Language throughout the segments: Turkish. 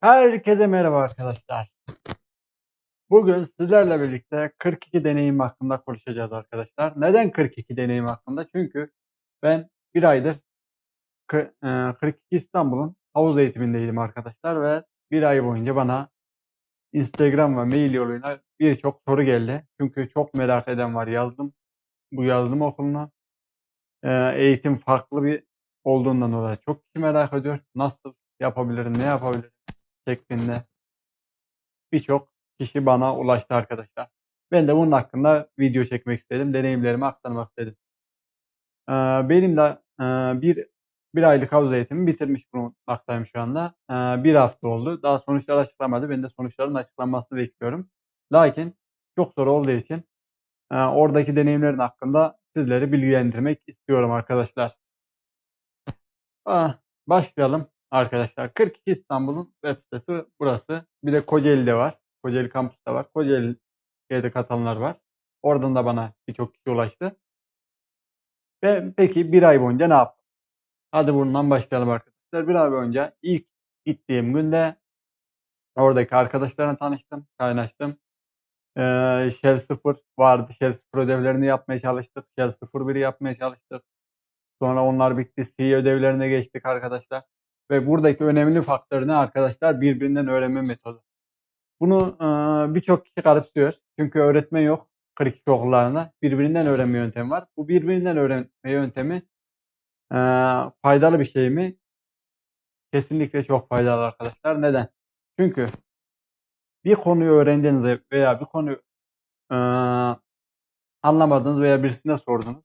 Herkese merhaba arkadaşlar. Bugün sizlerle birlikte 42 deneyim hakkında konuşacağız arkadaşlar. Neden 42 deneyim hakkında? Çünkü ben bir aydır kı- e, 42 İstanbul'un havuz eğitimindeydim arkadaşlar ve bir ay boyunca bana Instagram ve mail yoluyla birçok soru geldi. Çünkü çok merak eden var yazdım. Bu yazdım okuluna. E, Eğitim farklı bir olduğundan dolayı çok kişi merak ediyor. Nasıl yapabilirim, ne yapabilirim şeklinde birçok kişi bana ulaştı arkadaşlar. Ben de bunun hakkında video çekmek istedim. Deneyimlerimi aktarmak istedim. Ee, benim de e, bir bir aylık havuz eğitimi bitirmiş bulunmaktayım şu anda. Ee, bir hafta oldu. Daha sonuçlar açıklamadı. Ben de sonuçların açıklanmasını bekliyorum. Lakin çok zor olduğu için e, oradaki deneyimlerin hakkında sizleri bilgilendirmek istiyorum arkadaşlar. Ah, başlayalım arkadaşlar. 42 İstanbul'un web sitesi burası. Bir de Kocaeli'de var. Kocaeli kampüste var. Kocaeli'ye de katanlar var. Oradan da bana birçok kişi ulaştı. Ve peki bir ay boyunca ne yaptım? Hadi bundan başlayalım arkadaşlar. Bir ay boyunca ilk gittiğim günde oradaki arkadaşlarla tanıştım, kaynaştım. Ee, Shell 0 vardı. Shell 0 ödevlerini yapmaya çalıştık. Shell 01'i yapmaya çalıştık. Sonra onlar bitti. C ödevlerine geçtik arkadaşlar. Ve buradaki önemli faktör ne arkadaşlar? Birbirinden öğrenme metodu. Bunu birçok kişi garipsiyor. Çünkü öğretmen yok 42 okullarında. Birbirinden öğrenme yöntemi var. Bu birbirinden öğrenme yöntemi faydalı bir şey mi? Kesinlikle çok faydalı arkadaşlar. Neden? Çünkü bir konuyu öğrendiğinizde veya bir konuyu e, anlamadınız veya birisine sordunuz.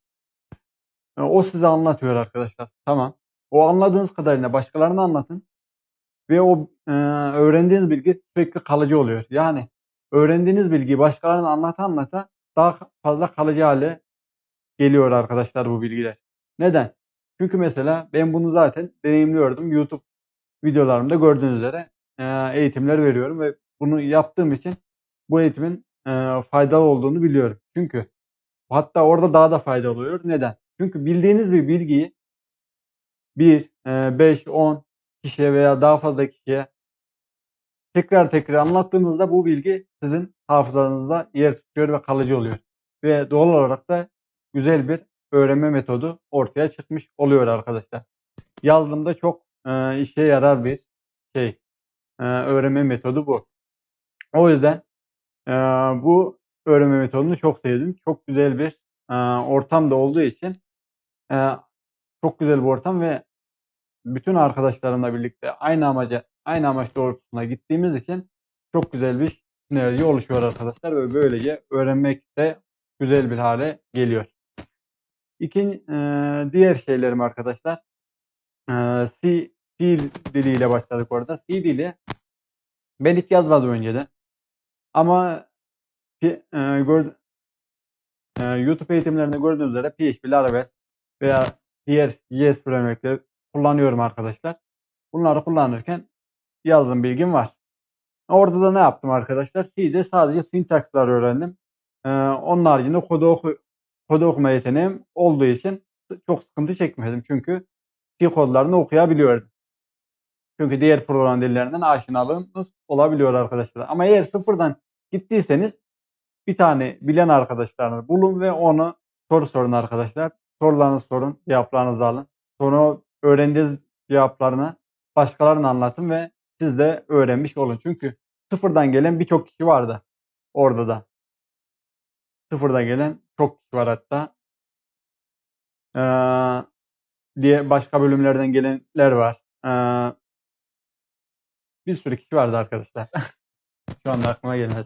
O size anlatıyor arkadaşlar. Tamam. O anladığınız kadarıyla başkalarına anlatın. Ve o e, öğrendiğiniz bilgi sürekli kalıcı oluyor. Yani öğrendiğiniz bilgiyi başkalarına anlata anlata daha fazla kalıcı hale geliyor arkadaşlar bu bilgiler. Neden? Çünkü mesela ben bunu zaten deneyimliyordum. YouTube videolarımda gördüğünüz üzere e, eğitimler veriyorum ve bunu yaptığım için bu eğitimin e, faydalı olduğunu biliyorum. Çünkü hatta orada daha da faydalı oluyor. Neden? Çünkü bildiğiniz bir bilgiyi 1, 5, 10 kişiye veya daha fazla kişiye tekrar tekrar anlattığınızda bu bilgi sizin hafızanızda yer tutuyor ve kalıcı oluyor. Ve doğal olarak da güzel bir öğrenme metodu ortaya çıkmış oluyor arkadaşlar. Yazılımda çok e, işe yarar bir şey. E, öğrenme metodu bu. O yüzden e, bu öğrenme metodunu çok sevdim. Çok güzel bir e, ortamda olduğu için e, çok güzel bir ortam ve bütün arkadaşlarımla birlikte aynı amaca, aynı amaç doğrultusunda gittiğimiz için çok güzel bir sinerji oluşuyor arkadaşlar ve böylece öğrenmek de güzel bir hale geliyor. İkinci, e, diğer şeylerim arkadaşlar. E, C, C diliyle başladık orada. C dili ben hiç yazmadım önceden. Ama e, gör, e, YouTube eğitimlerinde gördüğünüz üzere PHP, Laravel veya diğer JS frameworkleri kullanıyorum arkadaşlar. Bunları kullanırken yazılım bilgim var. Orada da ne yaptım arkadaşlar? C'de sadece sintakslar öğrendim. Ee, onun haricinde kodu, oku, kodu okuma yeteneğim olduğu için çok sıkıntı çekmedim. Çünkü C kodlarını okuyabiliyorum. Çünkü diğer program dillerinden aşinalığınız olabiliyor arkadaşlar. Ama eğer sıfırdan gittiyseniz bir tane bilen arkadaşlarınızı bulun ve onu soru sorun arkadaşlar. Sorularınızı sorun, cevaplarınızı alın. Sonra öğrendiğiniz cevaplarını başkalarına anlatın ve siz de öğrenmiş olun. Çünkü sıfırdan gelen birçok kişi vardı orada da. Sıfırdan gelen çok kişi var hatta. Ee, diye başka bölümlerden gelenler var. Ee, bir sürü kişi vardı arkadaşlar. Şu anda aklıma gelmez.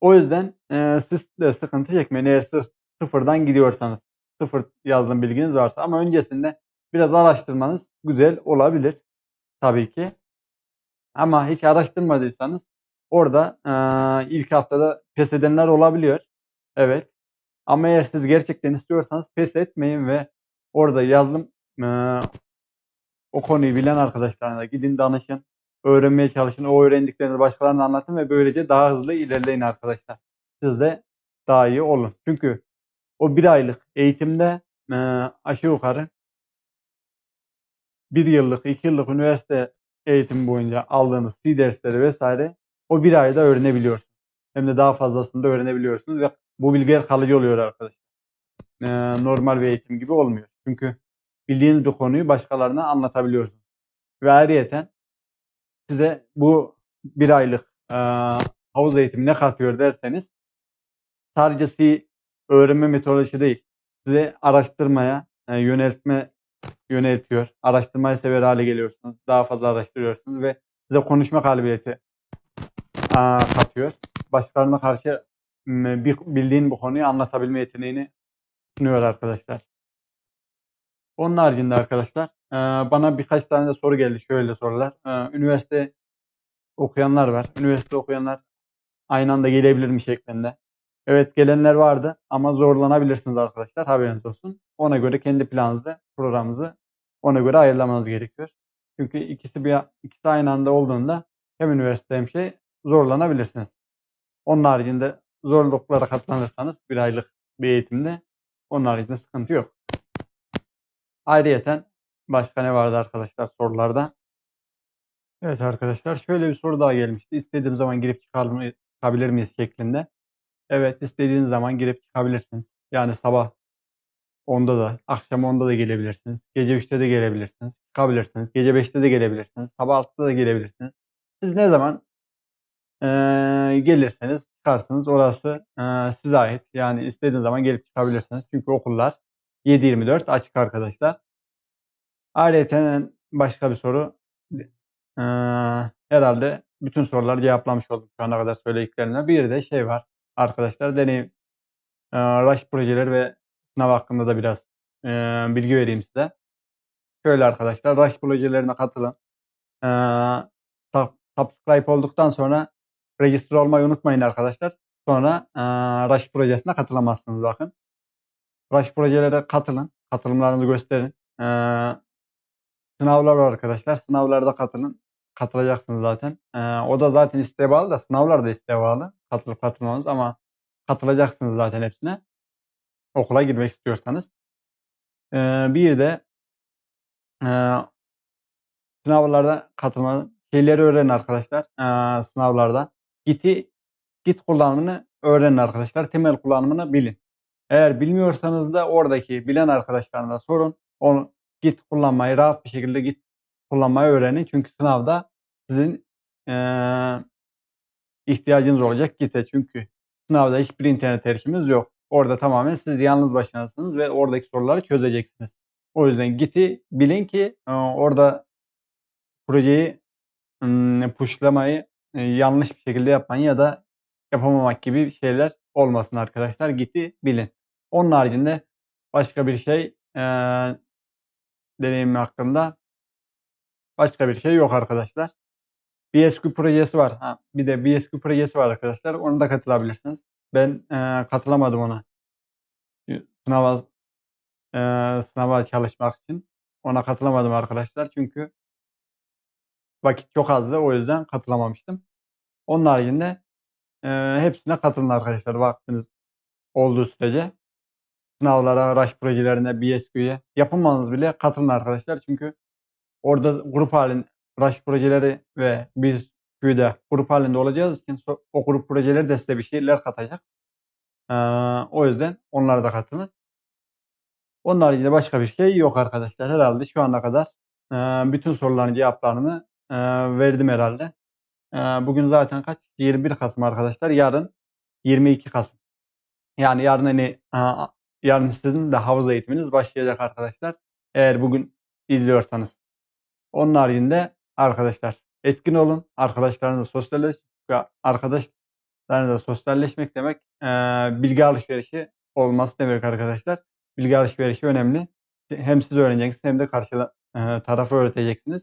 O yüzden e, siz de sıkıntı çekmeyin eğer sıfırdan gidiyorsanız. Sıfır yazılım bilginiz varsa ama öncesinde biraz araştırmanız güzel olabilir tabii ki. Ama hiç araştırmadıysanız orada e, ilk haftada pes edenler olabiliyor. Evet. Ama eğer siz gerçekten istiyorsanız pes etmeyin ve orada yazılım e, o konuyu bilen arkadaşlarına gidin danışın. Öğrenmeye çalışın. O öğrendiklerini başkalarına anlatın ve böylece daha hızlı ilerleyin arkadaşlar. Siz de daha iyi olun. Çünkü o bir aylık eğitimde e, aşağı yukarı bir yıllık, iki yıllık üniversite eğitim boyunca aldığınız C dersleri vesaire o bir ayda öğrenebiliyorsunuz. Hem de daha fazlasını da öğrenebiliyorsunuz ve bu bilgiler kalıcı oluyor arkadaşlar. Ee, normal bir eğitim gibi olmuyor. Çünkü bildiğiniz bir konuyu başkalarına anlatabiliyorsunuz. Ve ayrıyeten size bu bir aylık e, havuz eğitimi ne katıyor derseniz sadece C öğrenme metodolojisi değil. Size araştırmaya e, yöneltme yöneltiyor. Araştırmayı sever hale geliyorsunuz. Daha fazla araştırıyorsunuz ve size konuşma kabiliyeti aa, katıyor. Başkalarına karşı bildiğin bu konuyu anlatabilme yeteneğini sunuyor arkadaşlar. Onun haricinde arkadaşlar e, bana birkaç tane de soru geldi. Şöyle sorular. E, üniversite okuyanlar var. Üniversite okuyanlar aynı anda gelebilir mi şeklinde. Evet gelenler vardı ama zorlanabilirsiniz arkadaşlar. Haberiniz olsun. Ona göre kendi planınızı, programınızı ona göre ayarlamanız gerekiyor. Çünkü ikisi bir ikisi aynı anda olduğunda hem üniversite hem şey zorlanabilirsiniz. Onun haricinde zorluklara katlanırsanız bir aylık bir eğitimde onun haricinde sıkıntı yok. Ayrıyeten başka ne vardı arkadaşlar sorularda? Evet arkadaşlar şöyle bir soru daha gelmişti. İstediğim zaman girip çıkabilir miyiz şeklinde. Evet istediğiniz zaman girip çıkabilirsiniz. Yani sabah 10'da da, akşam 10'da da gelebilirsiniz. Gece 3'te de gelebilirsiniz. Çıkabilirsiniz. Gece 5'te de gelebilirsiniz. Sabah 6'da da gelebilirsiniz. Siz ne zaman eee, gelirseniz çıkarsınız. Orası eee, size ait. Yani istediğiniz zaman gelip çıkabilirsiniz. Çünkü okullar 7-24 açık arkadaşlar. Ayrıca başka bir soru. Eee, herhalde bütün soruları cevaplamış olduk şu ana kadar söylediklerimle. Bir de şey var arkadaşlar. Deneyim eee rush projeleri ve sınav hakkında da biraz eee, bilgi vereyim size. Şöyle arkadaşlar rush projelerine katılın. Sub- subscribe olduktan sonra register olmayı unutmayın arkadaşlar. Sonra eee rush projesine katılamazsınız bakın. Rush projelere katılın. Katılımlarınızı gösterin. Eee, sınavlar var arkadaşlar. Sınavlarda katılın. Katılacaksınız zaten. Eee, o da zaten isteğe bağlı da sınavlar da isteğe bağlı. Katılıp katılmanız ama katılacaksınız zaten hepsine. Okula girmek istiyorsanız. Eee, bir de eee, sınavlarda katılma şeyleri öğrenin arkadaşlar. Eee, sınavlarda. Git'i Git kullanımını öğrenin arkadaşlar. Temel kullanımını bilin. Eğer bilmiyorsanız da oradaki bilen arkadaşlarına sorun. Onu Git kullanmayı rahat bir şekilde Git kullanmayı öğrenin. Çünkü sınavda sizin eee, ihtiyacınız olacak Git'e. Çünkü sınavda hiçbir internet erişiminiz yok. Orada tamamen siz yalnız başınasınız ve oradaki soruları çözeceksiniz. O yüzden Git'i bilin ki eee, orada projeyi pushlamayı e, yanlış bir şekilde yapmayın ya da yapamamak gibi şeyler olmasın arkadaşlar. Git'i bilin. Onun haricinde başka bir şey deneyimim hakkında başka bir şey yok arkadaşlar. BSQ projesi var. Ha, bir de BSQ projesi var arkadaşlar. Onu da katılabilirsiniz. Ben eee, katılamadım ona. Sınava eee, sınava çalışmak için ona katılamadım arkadaşlar. Çünkü vakit çok azdı. O yüzden katılamamıştım. Onun haricinde eee, hepsine katılın arkadaşlar vaktiniz olduğu sürece. Sınavlara, rush projelerine, BSQ'ye yapamamanız bile katılın arkadaşlar. Çünkü orada grup halinde rush projeleri ve BSQ'de grup halinde olacağız için o grup projeleri de size bir şeyler katacak. Eee, o yüzden onlara da katılın. Onun haricinde başka bir şey yok arkadaşlar. Herhalde şu ana kadar eee, bütün soruların cevaplarını eee, verdim herhalde. Eee, bugün zaten kaç? 21 Kasım arkadaşlar. Yarın 22 Kasım. Yani yarın hani aa, yarın sizin de havuz eğitiminiz başlayacak arkadaşlar. Eğer bugün izliyorsanız. Onun haricinde arkadaşlar etkin olun. Arkadaşlarınızla sosyalleş. Arkadaşlarınızla sosyalleşmek demek eee, bilgi alışverişi olması demek arkadaşlar. Bilgi alışverişi önemli. Hem siz öğreneceksiniz hem de karşı eee, tarafı öğreteceksiniz.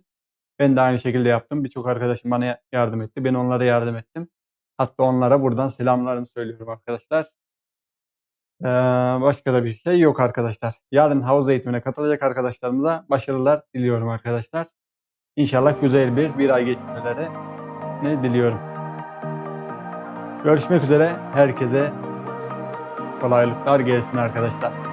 Ben de aynı şekilde yaptım. Birçok arkadaşım bana yardım etti. Ben onlara yardım ettim. Hatta onlara buradan selamlarımı söylüyorum arkadaşlar. Eee, başka da bir şey yok arkadaşlar. Yarın havuz eğitimine katılacak arkadaşlarımıza başarılar diliyorum arkadaşlar. İnşallah güzel bir bir ay geçirmeleri ne diliyorum. Görüşmek üzere. Herkese kolaylıklar gelsin arkadaşlar.